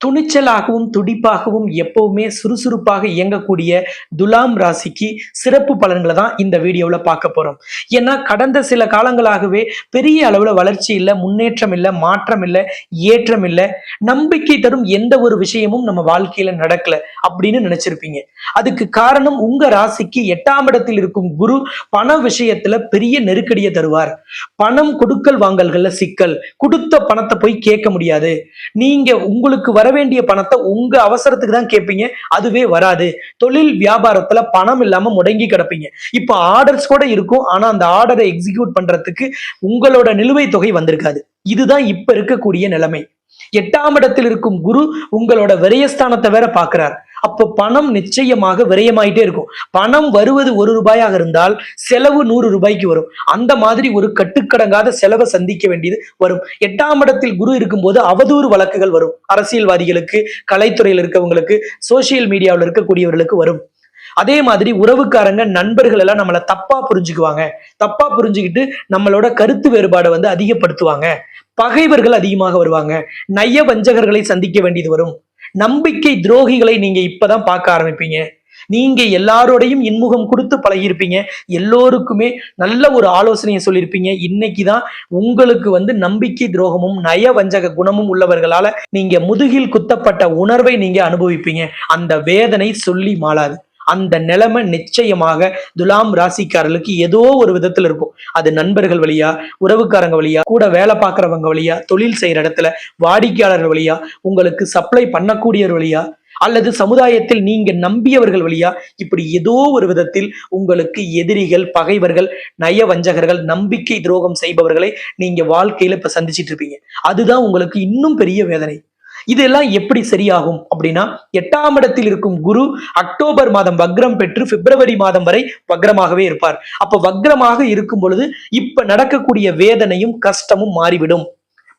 துணிச்சலாகவும் துடிப்பாகவும் எப்பவுமே சுறுசுறுப்பாக இயங்கக்கூடிய துலாம் ராசிக்கு சிறப்பு பலன்களை தான் இந்த வீடியோவில் பார்க்க போறோம். ஏன்னா கடந்த சில காலங்களாகவே பெரிய அளவுல வளர்ச்சி இல்லை முன்னேற்றம் இல்லை மாற்றம் இல்லை ஏற்றம் இல்லை நம்பிக்கை தரும் எந்த ஒரு விஷயமும் நம்ம வாழ்க்கையில நடக்கல அப்படின்னு நினைச்சிருப்பீங்க. அதுக்கு காரணம் உங்க ராசிக்கு எட்டாம் இடத்தில் இருக்கும் குரு பண விஷயத்துல பெரிய நெருக்கடியை தருவார். பணம் கொடுக்கல் வாங்கல்கள்ல சிக்கல். கொடுத்த பணத்தை போய் கேட்க முடியாது. நீங்க உங்களுக்கு வர வரவேண்டிய பணத்தை உங்க அவசரத்துக்கு தான் கேட்பீங்க. அதுவே வராது. தொழில் வியாபாரத்துல பணம் இல்லாம முடங்கி கிடப்பீங்க. இப்ப ஆர்டர்ஸ் கூட இருக்கும். ஆனா அந்த ஆர்டரை எக்ஸிக்யூட் பண்றதுக்கு உங்களோட நிலுவைத் தொகை வந்திருக்காது. இதுதான் இப்ப இருக்கக்கூடிய நிலைமை. எட்டாம் இடத்தில் இருக்கும் குரு உங்களோட விரயஸ்தானத்தை வேற பாக்குறாரு அப்போ பணம் நிச்சயமாக விரயமாயிட்டே இருக்கும். பணம் வருவது ஒரு ரூபாயாக இருந்தால் செலவு நூறு ரூபாய்க்கு வரும். அந்த மாதிரி ஒரு கட்டுக்கடங்காத செலவை சந்திக்க வேண்டியது வரும். எட்டாம் இடத்தில் குரு இருக்கும்போது அவதூறு வழக்குகள் வரும். அரசியல்வாதிகளுக்கு கலைத்துறையில் இருக்கவங்களுக்கு சோசியல் மீடியாவில் இருக்கக்கூடியவர்களுக்கு வரும். அதே மாதிரி உறவுக்காரங்க நண்பர்கள் எல்லாம் நம்மளை தப்பா புரிஞ்சுக்குவாங்க. தப்பா புரிஞ்சுக்கிட்டு நம்மளோட கருத்து வேறுபாடை வந்து அதிகப்படுத்துவாங்க. பகைவர்கள் அதிகமாக வருவாங்க. நய வஞ்சகர்களை சந்திக்க வேண்டியது வரும். நம்பிக்கை துரோகிகளை நீங்க இப்பதான் பார்க்க ஆரம்பிப்பீங்க. நீங்க எல்லாரோடையும் இன்முகம் கொடுத்து பழகியிருப்பீங்க. எல்லோருக்குமே நல்ல ஒரு ஆலோசனையை சொல்லியிருப்பீங்க. இன்னைக்கு தான் உங்களுக்கு வந்து நம்பிக்கை துரோகமும் நய வஞ்சக குணமும் உள்ளவர்களால நீங்க முதுகில் குத்தப்பட்ட உணர்வை நீங்க அனுபவிப்பீங்க. அந்த வேதனை சொல்லி மாளாது. அந்த நிலைமை நிச்சயமாக துலாம் ராசிக்காரர்களுக்கு ஏதோ ஒரு விதத்துல இருக்கும். அது நண்பர்கள் வழியா உறவுக்காரங்க வழியா கூட வேலை பார்க்கறவங்க வழியா தொழில் செய்யற இடத்துல வாடிக்கையாளர்கள் வழியா உங்களுக்கு சப்ளை பண்ணக்கூடியவர் வழியா அல்லது சமுதாயத்தில் நீங்க நம்பியவர்கள் வழியா இப்படி ஏதோ ஒரு விதத்தில் உங்களுக்கு எதிரிகள் பகைவர்கள் நய வஞ்சகர்கள் நம்பிக்கை துரோகம் செய்பவர்களை நீங்க வாழ்க்கையில இப்ப சந்திச்சிட்டு இருப்பீங்க. அதுதான் உங்களுக்கு இன்னும் பெரிய வேதனை. இதெல்லாம் எப்படி சரியாகும் அப்படின்னா எட்டாம் இடத்தில் இருக்கும் குரு அக்டோபர் மாதம் வக்ரம் பெற்று பிப்ரவரி மாதம் வரை வக்ரமாகவே இருப்பார். அப்ப வக்ரமாக இருக்கும் பொழுது இப்ப நடக்கக்கூடிய வேதனையும் கஷ்டமும் மாறிவிடும்.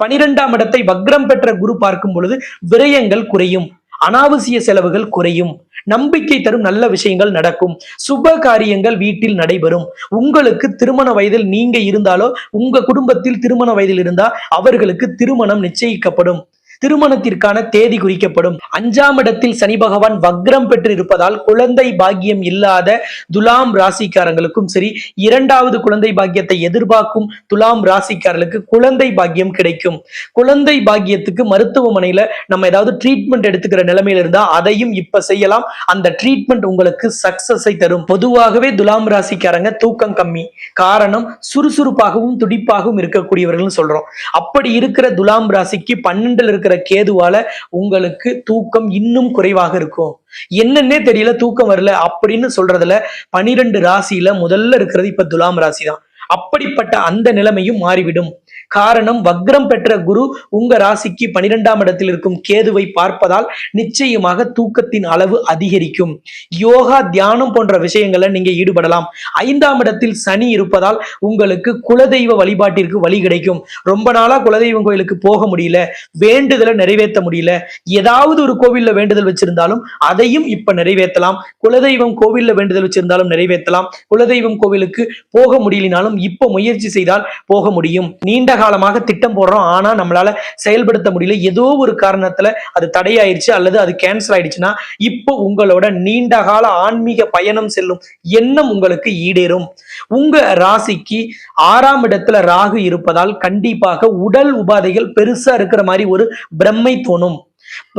பனிரெண்டாம் இடத்தை வக்ரம் பெற்ற குரு பார்க்கும் பொழுது விரயங்கள் குறையும் அனாவசிய செலவுகள் குறையும் நம்பிக்கை தரும் நல்ல விஷயங்கள் நடக்கும் சுப காரியங்கள் வீட்டில் நடைபெறும். உங்களுக்கு திருமண வயதில் நீங்க இருந்தாலோ உங்க குடும்பத்தில் திருமண வயதில் இருந்தா அவர்களுக்கு திருமணம் நிச்சயிக்கப்படும். திருமணத்திற்கான தேதி குறிக்கப்படும். அஞ்சாம் இடத்தில் சனி பகவான் வக்ரம் பெற்று இருப்பதால் குழந்தை பாக்கியம் இல்லாத துலாம் ராசிக்காரங்களுக்கும் சரி இரண்டாவது குழந்தை பாக்கியத்தை எதிர்பார்க்கும் துலாம் ராசிக்காரர்களுக்கு குழந்தை பாக்கியம் கிடைக்கும். குழந்தை பாக்கியத்துக்கு மருத்துவமனையில நம்ம ஏதாவது ட்ரீட்மெண்ட் எடுத்துக்கிற நிலைமையில இருந்தா அதையும் இப்ப செய்யலாம். அந்த ட்ரீட்மெண்ட் உங்களுக்கு சக்சஸை தரும். பொதுவாகவே துலாம் ராசிக்காரங்க தூக்கம் கம்மி. காரணம் சுறுசுறுப்பாகவும் துடிப்பாகவும் இருக்கக்கூடியவர்கள் சொல்றோம். அப்படி இருக்கிற துலாம் ராசிக்கு பன்னெண்டுல இருக்கிற கேதுவால உங்களுக்கு தூக்கம் இன்னும் குறைவாக இருக்கும். என்னன்னே தெரியல தூக்கம் வரல அப்படின்னு சொல்றதுல பனிரெண்டு ராசியில முதல்ல இருக்கிறது இப்ப துலாம் ராசி தான் அப்படிப்பட்ட அந்த நிலைமையும் மாறிவிடும். காரணம் வக்ரம் பெற்ற குரு உங்க ராசிக்கு பனிரெண்டாம் இடத்தில் இருக்கும் கேதுவை பார்ப்பதால் நிச்சயமாக தூக்கத்தின் அளவு அதிகரிக்கும். யோகா தியானம் போன்ற விஷயங்களை நீங்க ஈடுபடலாம். ஐந்தாம் இடத்தில் சனி இருப்பதால் உங்களுக்கு குலதெய்வ வழிபாட்டிற்கு வழி கிடைக்கும். ரொம்ப நாளா குலதெய்வம் கோயிலுக்கு போக முடியல வேண்டுதலை நிறைவேற்ற முடியல. ஏதாவது ஒரு கோவில்ல வேண்டுதல் வச்சிருந்தாலும் அதையும் இப்ப நிறைவேற்றலாம். குலதெய்வம் கோவில்ல வேண்டுதல் வச்சிருந்தாலும் நிறைவேற்றலாம். குலதெய்வம் கோவிலுக்கு போக முடியலினாலும் இப்போ முயற்சி செய்தால் போக முடியும். நீண்ட காலமாக திட்டம் போடுறோம். ஆனா நம்மளால செயல்படுத்த முடியல. ஏதோ ஒரு காரணத்துல அது தடையாயிருச்சு அல்லது அது கேன்சல் ஆயிடுச்சுன்னா இப்போ உங்களோட நீண்ட கால ஆன்மீக பயணம் செல்லும் எண்ணம் உங்களுக்கு ஈடேறும். உங்க ராசிக்கு ஆறாம் இடத்துல ராகு இருப்பதால் கண்டிப்பாக உடல் உபாதைகள் பெருசா இருக்கிற மாதிரி ஒரு பிரம்மை தோணும்.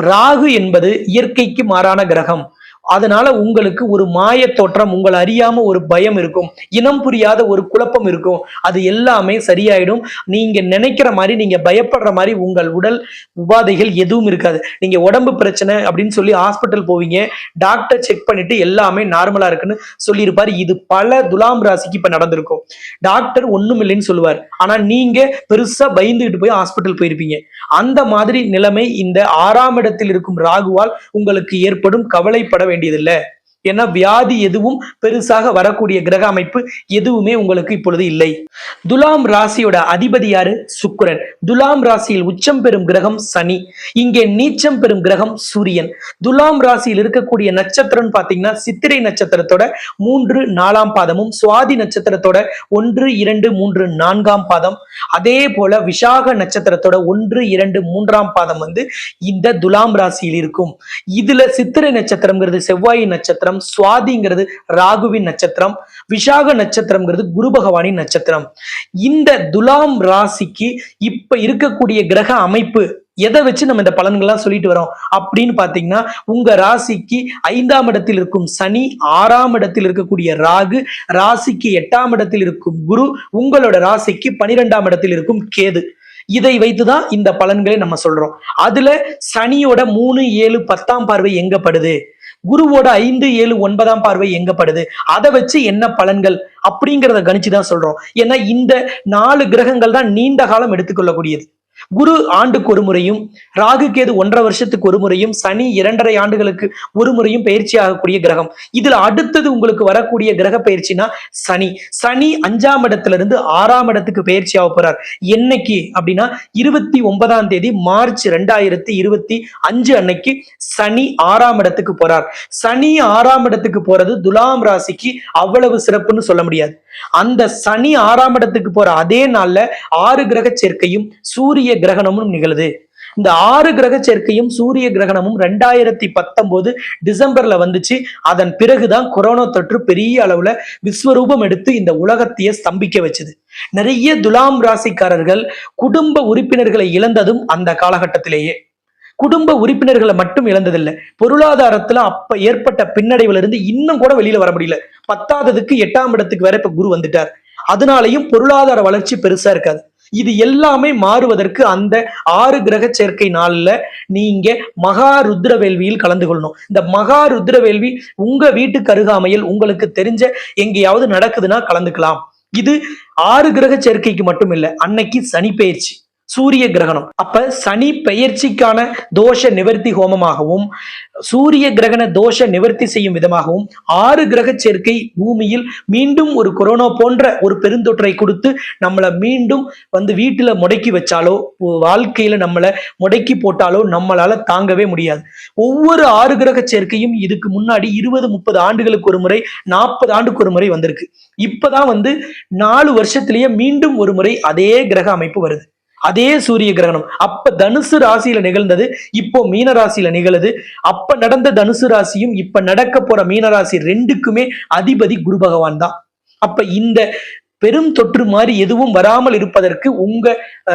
ராகு என்பது இயற்கைக்கு மாறான கிரகம். அதனால உங்களுக்கு ஒரு மாய தோற்றம் உங்களை அறியாம ஒரு பயம் இருக்கும் இனம் புரியாத ஒரு குழப்பம் இருக்கும். அது எல்லாமே சரியாயிடும். நீங்க நினைக்கிற மாதிரி நீங்க பயப்படுற மாதிரி உங்கள் உடல் உபாதைகள் எதுவும் இருக்காது. நீங்க உடம்பு பிரச்சனை அப்படின்னு சொல்லி ஹாஸ்பிட்டல் போவீங்க. டாக்டர் செக் பண்ணிட்டு எல்லாமே நார்மலா இருக்குன்னு சொல்லியிருப்பாரு. இது பல துலாம் ராசிக்கு இப்ப நடந்திருக்கும். டாக்டர் ஒண்ணும் இல்லைன்னு சொல்லுவார். ஆனா நீங்க பெருசா பயந்துகிட்டு போய் ஹாஸ்பிட்டல் போயிருப்பீங்க. அந்த மாதிரி நிலைமை இந்த ஆறாம் இடத்தில் இருக்கும் ராகுவால் உங்களுக்கு ஏற்படும். கவலைப்பட வேண்டியதில்லை. ஏன்னா வியாதி எதுவும் பெருசாக வரக்கூடிய கிரக அமைப்பு எதுவுமே உங்களுக்கு இப்பொழுது இல்லை. துலாம் ராசியோட அதிபதி யாரு? சுக்கரன். துலாம் ராசியில் உச்சம் பெறும் கிரகம் சனி. இங்கே நீச்சம் பெறும் கிரகம் சூரியன். துலாம் ராசியில் இருக்கக்கூடிய நட்சத்திரம் பார்த்தீங்கன்னா சித்திரை நட்சத்திரத்தோட மூன்று நாலாம் பாதமும் சுவாதி நட்சத்திரத்தோட ஒன்று இரண்டு மூன்று நான்காம் பாதம். அதே போல விசாக நட்சத்திரத்தோட ஒன்று இரண்டு மூன்றாம் பாதம் வந்து இந்த துலாம் ராசியில் இருக்கும். இதுல சித்திரை நட்சத்திரம்ங்கிறது செவ்வாய் நட்சத்திரம் சுவாதிங்கிறது ராகுவின் நட்சத்திரம் விசாக நட்சத்திரம்ங்கிறது குரு பகவானின் நட்சத்திரம். இந்த துலாம் ராசிக்கு இப்ப இருக்கக்கூடிய கிரக அமைப்பு எதை வச்சு நம்ம இந்த பலன்கள்லாம் சொல்லிட்டு வரோம்? அப்படின்னு பாத்தீங்கன்னா உங்க ராசிக்கு ஐந்தாம் இடத்தில் இருக்கும் சனி ஆறாம் இடத்தில் இருக்கக்கூடிய ராகு ராசிக்கு எட்டாம் இடத்தில் இருக்கும் குரு உங்களோட ராசிக்கு பனிரெண்டாம் இடத்தில் இருக்கும் கேது. இதை வைத்துதான் இந்த பலன்களை நம்ம சொல்றோம். அதுல சனியோட மூணு ஏழு பத்தாம் பார்வை எங்கப்படுது? குருவோட ஐந்து ஏழு ஒன்பதாம் பார்வை எங்கப்படுது? அதை வச்சு என்ன பலன்கள்? அப்படிங்கிறத கணிச்சுதான் சொல்றோம். ஏன்னா இந்த நாலு கிரகங்கள் தான் நீண்ட காலம் எடுத்துக்கொள்ளக்கூடியது. குரு ஆண்டுக்கு ஒரு முறையும் ராகு கேது ஒன்றரை வருஷத்துக்கு ஒரு முறையும் சனி இரண்டரை ஆண்டுகளுக்கு ஒரு முறையும் பயிற்சி ஆகக்கூடிய கிரகம். இதுல அடுத்தது உங்களுக்கு வரக்கூடிய கிரக பயிற்சினா சனி. சனி அஞ்சாம் இடத்துல இருந்து ஆறாம் இடத்துக்கு பயிற்சி ஆக போறார். என்னைக்கு அப்படின்னா இருபத்தி ஒன்பதாம் தேதி மார்ச் ரெண்டாயிரத்தி இருபத்தி அஞ்சு அன்னைக்கு சனி ஆறாம் இடத்துக்கு போறார். சனி ஆறாம் இடத்துக்கு போறது துலாம் ராசிக்கு அவ்வளவு சிறப்புன்னு சொல்ல முடியாது. அந்த சனி ஆறாம் இடத்துக்கு போற அதே நாள்ல ஆறு கிரக சேர்க்கையும் சூரிய கிரகணமும் நிகழுது. இந்த ஆறு கிரக சேர்க்கையும் சூரிய கிரகணமும் ரெண்டாயிரத்தி பத்தொன்பது டிசம்பர்ல வந்துச்சு. அதன் பிறகுதான் கொரோனா தொற்று பெரிய அளவுல விஸ்வரூபம் எடுத்து இந்த உலகத்தையே ஸ்தம்பிக்க வச்சுது. நிறைய துலாம் ராசிக்காரர்கள் குடும்ப உறுப்பினர்களை இழந்ததும் அந்த காலகட்டத்திலேயே. குடும்ப உறுப்பினர்களை மட்டும் இழந்ததில்லை. பொருளாதாரத்துல அப்ப ஏற்பட்ட பின்னடைவுல இருந்து இன்னும் கூட வெளியில வர முடியல. பத்தாததுக்கு எட்டாம் இடத்துக்கு வேற இப்ப குரு வந்துட்டார். அதனாலையும் பொருளாதார வளர்ச்சி பெருசா இருக்காது. இது எல்லாமே மாறுவதற்கு அந்த ஆறு கிரக சேர்க்கை நாள்ல நீங்க மகா ருத்ர வேள்வியில் கலந்து கொள்ளணும். இந்த மகா ருத்ர வேள்வி உங்க வீட்டுக்கு அருகாமையில் உங்களுக்கு தெரிஞ்ச எங்கேயாவது நடக்குதுன்னா கலந்துக்கலாம். இது ஆறு கிரக சேர்க்கைக்கு மட்டும் இல்லை அன்னைக்கு சனி பெயர்ச்சி சூரிய கிரகணம். அப்ப சனி பெயர்ச்சிக்கான தோஷ நிவர்த்தி ஹோமமாகவும் சூரிய கிரகண தோஷ நிவர்த்தி செய்யும் விதமாகவும் ஆறு கிரக சேர்க்கை பூமியில் மீண்டும் ஒரு கொரோனா போன்ற ஒரு பெருந்தொற்றை கொடுத்து நம்மளை மீண்டும் வந்து வீட்டுல முடக்கி வச்சாலோ வாழ்க்கையில நம்மளை முடக்கி போட்டாலோ நம்மளால தாங்கவே முடியாது. ஒவ்வொரு ஆறு கிரக சேர்க்கையும் இதுக்கு முன்னாடி இருபது முப்பது ஆண்டுகளுக்கு ஒரு முறை நாற்பது ஆண்டுக்கு ஒரு முறை வந்திருக்கு. இப்பதான் வந்து நாலு வருஷத்திலேயே மீண்டும் ஒரு முறை அதே கிரக அமைப்பு வருது. அதே சூரிய கிரகணம். அப்ப தனுசு ராசியில நிகழ்ந்தது இப்போ மீன ராசியில நிகழுது. அப்ப நடந்த தனுசு ராசியும் இப்ப நடக்க போற மீன ராசி ரெண்டுக்குமே அதிபதி குரு பகவான் தான். அப்ப இந்த பெரும் தொற்று மாதிரி எதுவும் வராமல் இருப்பதற்கு உங்க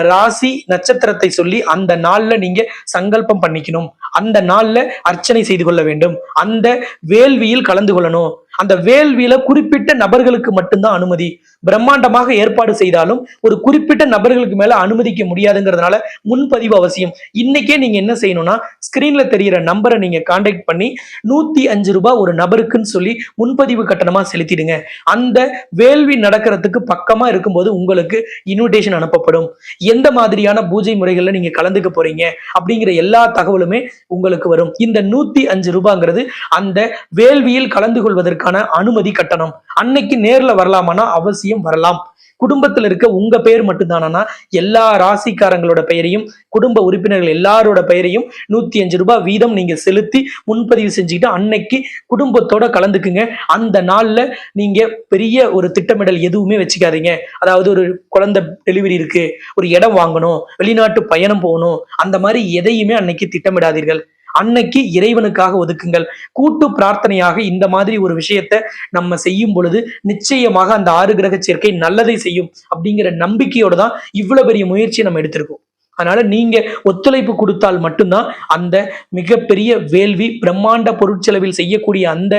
ராசி நட்சத்திரத்தை சொல்லி அந்த நாள்ல நீங்க சங்கல்பம் பண்ணிக்கணும். அந்த நாள்ல அர்ச்சனை செய்து கொள்ள வேண்டும். அந்த வேள்வியில் கலந்து கொள்ளணும். அந்த வேள்வியில குறிப்பிட்ட நபர்களுக்கு மட்டும்தான் அனுமதி. பிரம்மாண்டமாக ஏற்பாடு செய்தாலும் ஒரு குறிப்பிட்ட நபர்களுக்கு மேல அனுமதிக்க முடியாதுங்கிறதுனால முன்பதிவு அவசியம். இன்னைக்கே நீங்க என்ன செய்யணும்னா ஸ்கிரீன்ல தெரியிற நம்பரை நீங்க காண்டாக்ட் பண்ணி நூத்தி அஞ்சு ரூபாய் ஒரு நபருக்குன்னு சொல்லி முன்பதிவு கட்டணமா செலுத்திடுங்க. அந்த வேள்வி நடக்கிறதுக்கு பக்கமா இருக்கும்போது உங்களுக்கு இன்விடேஷன் அனுப்பப்படும். எந்த மாதிரியான பூஜை முறைகள்ல நீங்க கலந்துக்க போறீங்க அப்படிங்கிற எல்லா தகவலுமே உங்களுக்கு வரும். இந்த நூத்தி அஞ்சு ரூபாங்கிறது அந்த வேள்வியில் கலந்து கொள்வதற்கு கொள்வதற்கான அனுமதி கட்டணம். அன்னைக்கு நேர்ல வரலாமானா அவசியம் வரலாம். குடும்பத்துல இருக்க உங்க பெயர் மட்டும்தானா எல்லா ராசிக்காரங்களோட பெயரையும் குடும்ப உறுப்பினர்கள் எல்லாரோட பெயரையும் நூத்தி அஞ்சு ரூபாய் வீதம் நீங்க செலுத்தி முன்பதிவு செஞ்சுக்கிட்டு அன்னைக்கு குடும்பத்தோட கலந்துக்குங்க. அந்த நாள்ல நீங்க பெரிய ஒரு திட்டமிடல் எதுவுமே வச்சுக்காதீங்க. அதாவது ஒரு குழந்தை டெலிவரி இருக்கு ஒரு இடம் வாங்கணும் வெளிநாட்டு பயணம் போகணும் அந்த மாதிரி எதையுமே அன்னைக்கு திட்டமிடாதீர்கள். அன்னைக்கு இறைவனுக்காக ஒதுக்குங்கள். கூட்டு பிரார்த்தனையாக இந்த மாதிரி ஒரு விஷயத்த நம்ம செய்யும் பொழுது நிச்சயமாக அந்த ஆறு கிரக சேர்க்கை நல்லதை செய்யும் அப்படிங்கிற நம்பிக்கையோட தான் இவ்வளவு பெரிய முயற்சியை நம்ம எடுத்திருக்கோம். அதனால நீங்க ஒத்துழைப்பு கொடுத்தால் மட்டும்தான் அந்த மிகப்பெரிய வேள்வி பிரம்மாண்ட பொருட்செலவில் செய்யக்கூடிய அந்த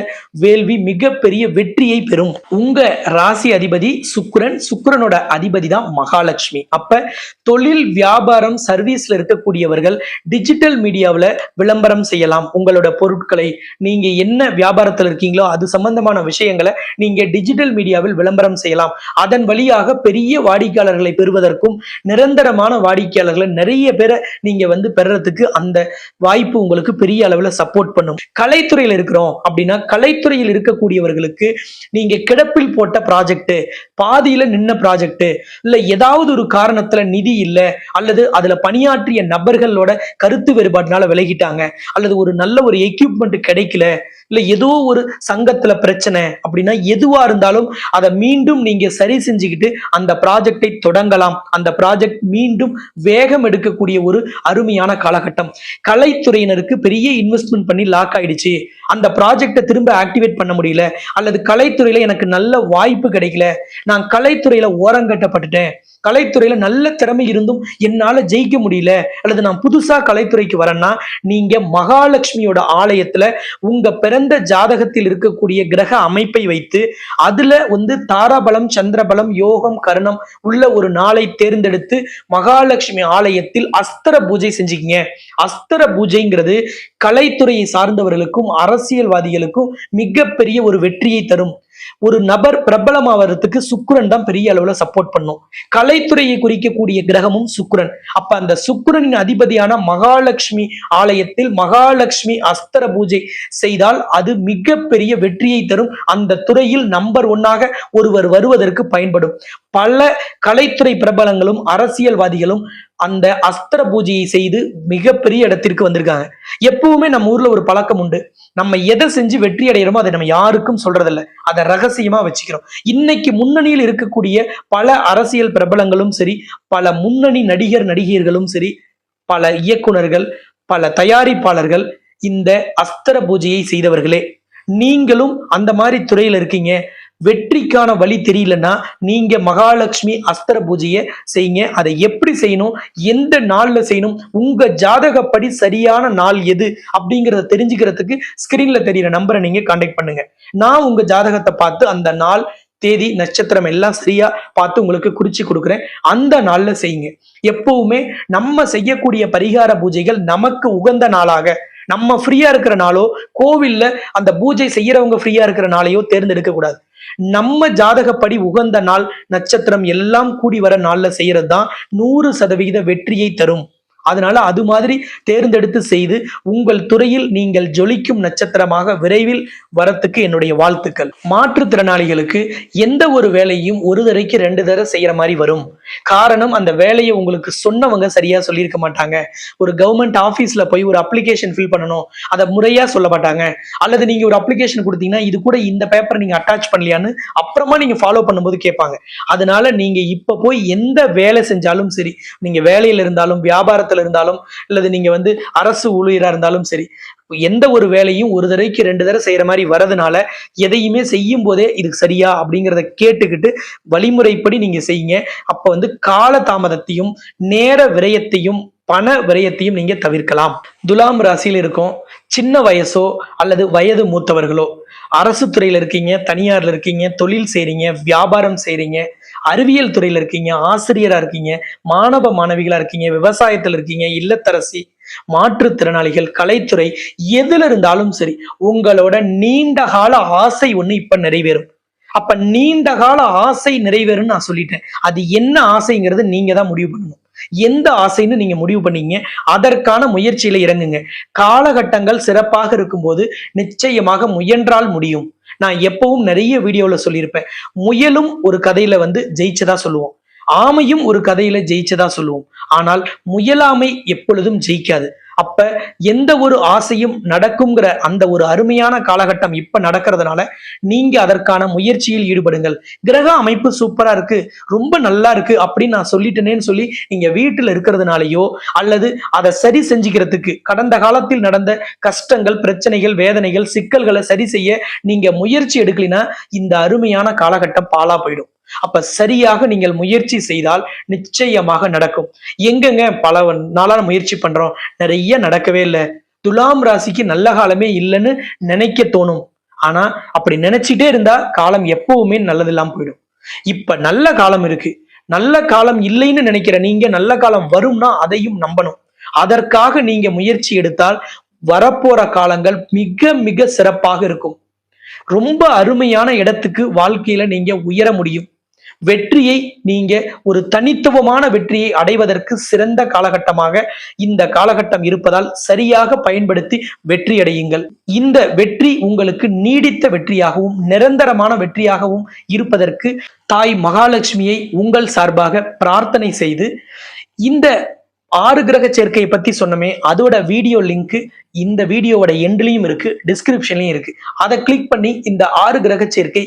வேள்வி மிகப்பெரிய வெற்றியை பெறும். உங்க ராசி அதிபதி சுக்கரன் சுக்கரனோட அதிபதி தான் மகாலட்சுமி. அப்ப தொழில் வியாபாரம் சர்வீஸ்ல இருக்கக்கூடியவர்கள் டிஜிட்டல் மீடியாவில் விளம்பரம் செய்யலாம். உங்களோட பொருட்களை நீங்க என்ன வியாபாரத்தில் இருக்கீங்களோ அது சம்பந்தமான விஷயங்களை நீங்க டிஜிட்டல் மீடியாவில் விளம்பரம் செய்யலாம். அதன் வழியாக பெரிய வாடிக்கையாளர்களை பெறுவதற்கும் நிரந்தரமான வாடிக்கையாளர்களை உங்களை நிறைய பேரை நீங்க வந்து பெறறதுக்கு அந்த வாய்ப்பு உங்களுக்கு பெரிய அளவுல சப்போர்ட் பண்ணும். கலைத்துறையில் இருக்கிறோம் அப்படின்னா கலைத்துறையில் இருக்கக்கூடியவர்களுக்கு நீங்க கிடப்பில் போட்ட ப்ராஜெக்ட் பாதியில நின்ன ப்ராஜெக்ட் இல்ல ஏதாவது ஒரு காரணத்துல நிதி இல்ல அல்லது அதுல பணியாற்றிய நபர்களோட கருத்து வேறுபாட்டினால விலகிட்டாங்க அல்லது ஒரு நல்ல ஒரு எக்யூப்மெண்ட் கிடைக்கல இல்ல ஏதோ ஒரு சங்கத்துல பிரச்சனை அப்படின்னா எதுவா இருந்தாலும் அதை மீண்டும் நீங்க சரி செஞ்சுக்கிட்டு அந்த ப்ராஜெக்டை தொடங்கலாம். அந்த ப்ராஜெக்ட் மீண்டும் வேக வேகம் எடுக்கக்கூடிய ஒரு அருமையான காலகட்டம். கலைத்துறையினருக்கு பெரிய இன்வெஸ்ட்மெண்ட் பண்ணி லாக் ஆயிடுச்சு. அந்த ப்ராஜெக்டை திரும்ப ஆக்டிவேட் பண்ண முடியல அல்லது கலைத்துறையில எனக்கு நல்ல வாய்ப்பு கிடைக்கல. நான் கலைத்துறையில ஓரங்கட்டப்பட்டுட்டேன் கலைத்துறையில நல்ல திறமை இருந்தும் என்னால ஜெயிக்க முடியல. அல்லது நான் புதுசா கலைத்துறைக்கு வரேன்னா நீங்க மகாலட்சுமியோட ஆலயத்துல உங்க பிறந்த ஜாதகத்தில் இருக்கக்கூடிய கிரக அமைப்பை வைத்து அதுல வந்து தாராபலம் சந்திரபலம் யோகம் கருணம் உள்ள ஒரு நாளை தேர்ந்தெடுத்து மகாலட்சுமி ஆலயத்தில் அஸ்திர பூஜை செஞ்சுக்கிங்க. அஸ்திர பூஜைங்கிறது கலைத்துறையை சார்ந்தவர்களுக்கும் அரசியல்வாதிகளுக்கும் மிகப்பெரிய ஒரு வெற்றியை தரும். ஒரு நபர் பிரபலமாவதுக்கு சுக்கிரன் தான் பெரிய அளவுல சப்போர்ட் பண்ணும். கலைத்துறையை குறிக்கக்கூடிய கிரகமும் சுக்கிரன். அப்ப அந்த சுக்கிரனின் அதிபதியான மகாலட்சுமி ஆலயத்தில் மகாலட்சுமி அஸ்தர பூஜை செய்தால் அது மிகப்பெரிய வெற்றியை தரும். அந்த துறையில் நம்பர் ஒன்னாக ஒருவர் வருவதற்கு பயன்படும். பல கலைத்துறை பிரபலங்களும் அரசியல்வாதிகளும் அந்த அஸ்திர பூஜையை செய்து மிகப்பெரிய இடத்திற்கு வந்திருக்காங்க. எப்பவுமே நம்ம ஊர்ல ஒரு பழக்கம் உண்டு. நம்ம எதை செஞ்சு வெற்றி அடைகிறோமோ அதை நம்ம யாருக்கும் சொல்றதில்ல. அதை ரகசியமா வச்சுக்கிறோம். இன்னைக்கு முன்னணியில் இருக்கக்கூடிய பல அரசியல் பிரபலங்களும் சரி பல முன்னணி நடிகர் நடிகையர்களும் சரி பல இயக்குனர்கள் பல தயாரிப்பாளர்கள் இந்த அஸ்திர பூஜையை செய்தவர்களே நீங்களும் அந்த மாதிரி துறையில இருக்கீங்க. வெற்றிக்கான வழி தெரியலன்னா நீங்க மகாலட்சுமி அஸ்திர பூஜையை செய்யுங்க. அதை எப்படி செய்யணும்? எந்த நாள்ல செய்யணும்? உங்க ஜாதகப்படி சரியான நாள் எது? அப்படிங்கிறத தெரிஞ்சுக்கிறதுக்கு ஸ்கிரீன்ல தெரியிற நம்பரை நீங்க கான்டாக்ட் பண்ணுங்க. நான் உங்க ஜாதகத்தை பார்த்து அந்த நாள் தேதி நட்சத்திரம் எல்லாம் சரியா பார்த்து உங்களுக்கு குறிச்சு கொடுக்குறேன். அந்த நாள்ல செய்யுங்க. எப்பவுமே நம்ம செய்யக்கூடிய பரிகார பூஜைகள் நமக்கு உகந்த நாளாக. நம்ம ஃப்ரீயா இருக்கிற நாளோ கோவில்ல அந்த பூஜை செய்யறவங்க ஃப்ரீயா இருக்கிற நாளையோ தேர்ந்தெடுக்க கூடாது நம்ம ஜாதகப்படி உகந்த நாள் நட்சத்திரம் எல்லாம் கூடி வர நாள்ல செய்யறது தான் நூறு சதவிகித வெற்றியை தரும். அதனால அது மாதிரி தேர்ந்தெடுத்து செய்து உங்கள் துறையில் நீங்கள் ஜொலிக்கும் நட்சத்திரமாக விரைவில் வரத்துக்கு என்னுடைய வாழ்த்துக்கள். மாற்றுத்திறனாளிகளுக்கு எந்த ஒரு வேலையும் ஒரு தரைக்கு ரெண்டு தடவை செய்யற மாதிரி வரும். காரணம் அந்த வேலையை உங்களுக்கு சொன்னவங்க சரியா சொல்லியிருக்க மாட்டாங்க. ஒரு கவர்மெண்ட் ஆபீஸ்ல போய் ஒரு அப்ளிகேஷன் ஃபில் பண்ணணும். அதை முறையா சொல்ல மாட்டாங்க. அல்லது நீங்க ஒரு அப்ளிகேஷன் கொடுத்தீங்கன்னா இது கூட இந்த பேப்பரை நீங்க அட்டாச் பண்ணலையான்னு அப்புறமா நீங்க ஃபாலோ பண்ணும்போது கேட்பாங்க. அதனால நீங்க இப்ப போய் எந்த வேலை செஞ்சாலும் சரி நீங்க வேலையில இருந்தாலும் வியாபாரத்தை வியாபாரத்துல இருந்தாலும் அல்லது நீங்க வந்து அரசு ஊழியரா இருந்தாலும் சரி எந்த ஒரு வேலையும் ஒரு தடவைக்கு ரெண்டு தடவை செய்யற மாதிரி வரதுனால எதையுமே செய்யும் போதே இதுக்கு சரியா அப்படிங்கிறத கேட்டுக்கிட்டு வழிமுறைப்படி நீங்க செய்யுங்க. அப்ப வந்து கால தாமதத்தையும் நேர விரயத்தையும் பண விரயத்தையும் நீங்க தவிர்க்கலாம். துலாம் ராசியில் இருக்கும் சின்ன வயசோ அல்லது வயது மூத்தவர்களோ அரசு துறையில இருக்கீங்க தனியார்ல இருக்கீங்க தொழில் செய்றீங்க வியாபாரம் செய்றீங்க அறிவியல் துறையில இருக்கீங்க ஆசிரியரா இருக்கீங்க மாணவ மாணவிகளா இருக்கீங்க விவசாயத்துல இருக்கீங்க இல்லத்தரசி மாற்றுத்திறனாளிகள் கலைத்துறை எதுல இருந்தாலும் சரி உங்களோட நீண்ட கால ஆசை ஒண்ணு இப்ப நிறைவேறும். அப்ப நீண்ட கால ஆசை நிறைவேறும்னு நான் சொல்லிட்டேன். அது என்ன ஆசைங்கிறது நீங்க தான் முடிவு பண்ணணும். எந்த ஆசைன்னு நீங்க முடிவு பண்ணீங்க? அதற்கான முயற்சியில இறங்குங்க. காலகட்டங்கள் சிறப்பாக இருக்கும்போது நிச்சயமாக முயன்றால் முடியும். நான் எப்பவும் நிறைய வீடியோல சொல்லியிருப்பேன். முயலும் ஒரு கதையில வந்து ஜெயிச்சதா சொல்லுவோம். ஆமையும் ஒரு கதையில ஜெயிச்சதா சொல்லுவோம். ஆனால் முயலாமை எப்பொழுதும் ஜெயிக்காது. அப்ப எந்த ஒரு ஆசையும் நடக்குங்கிற அந்த ஒரு அருமையான காலகட்டம் இப்ப நடக்கிறதுனால நீங்க அதற்கான முயற்சியில் ஈடுபடுங்கள். கிரக அமைப்பு சூப்பரா இருக்கு ரொம்ப நல்லா இருக்கு அப்படின்னு நான் சொல்லிட்டேனேன்னு சொல்லி நீங்க வீட்டுல இருக்கிறதுனாலயோ அல்லது அதை சரி செஞ்சுக்கிறதுக்கு கடந்த காலத்தில் நடந்த கஷ்டங்கள் பிரச்சனைகள் வேதனைகள் சிக்கல்களை சரி செய்ய நீங்க முயற்சி எடுக்கலினா இந்த அருமையான காலகட்டம் பாலா போயிடும். அப்ப சரியாக நீங்கள் முயற்சி செய்தால் நிச்சயமாக நடக்கும். எங்கெங்க பல நாளா முயற்சி பண்றோம்? நிறைய நடக்கவே இல்லை. துலாம் ராசிக்கு நல்ல காலமே இல்லைன்னு நினைக்க தோணும். ஆனா அப்படி நினைச்சிட்டே இருந்தா காலம் எப்பவுமே நல்லதெல்லாம் போயிடும். இப்ப நல்ல காலம் இருக்கு. நல்ல காலம் இல்லைன்னு நினைக்கிற நீங்க நல்ல காலம் வரும்னா அதையும் நம்பணும். அதற்காக நீங்க முயற்சி எடுத்தால் வரப்போற காலங்கள் மிக மிக சிறப்பாக இருக்கும். ரொம்ப அருமையான இடத்துக்கு வாழ்க்கையில நீங்க உயர முடியும். வெற்றியை நீங்க ஒரு தனித்துவமான வெற்றியை அடைவதற்கு சிறந்த காலகட்டமாக இந்த காலகட்டம் இருப்பதால் சரியாக பயன்படுத்தி வெற்றி அடையுங்கள். இந்த வெற்றி உங்களுக்கு நீடித்த வெற்றியாகவும் நிரந்தரமான வெற்றியாகவும் இருப்பதற்கு தாய் மகாலட்சுமியை உங்கள் சார்பாக பிரார்த்தனை செய்து இந்த ஆறு கிரக சேர்க்கையை பத்தி சொன்னமே அதோட வீடியோ லிங்க் இந்த வீடியோவோட எண்ட்லயும் இருக்கு டிஸ்கிரிப்ஷன்லயும் இருக்கு. அதை கிளிக் பண்ணி இந்த ஆறு கிரக சேர்க்கை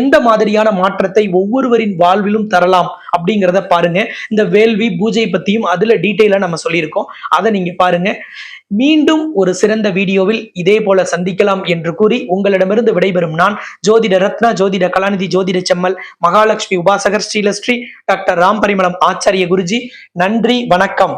எந்த மாதிரியான மாற்றத்தை ஒவ்வொருவரின் வாழ்விலும் தரலாம் அப்படிங்கிறத பாருங்க. இந்த வேள்வி பூஜை பத்தியும் அதுல டீட்டெயிலா நம்ம சொல்லியிருக்கோம். அதை நீங்க பாருங்க. மீண்டும் ஒரு சிறந்த வீடியோவில் இதே போல சந்திக்கலாம் என்று கூறி உங்களிடமிருந்து விடைபெறும் நான் ஜோதிட ரத்னா ஜோதிட கலாநிதி ஜோதிட செம்மல் மகாலட்சுமி உபாசகர் ஸ்ரீலஸ்ரீ டாக்டர் ராம் பரிமளம் ஆச்சாரிய குருஜி. நன்றி வணக்கம்.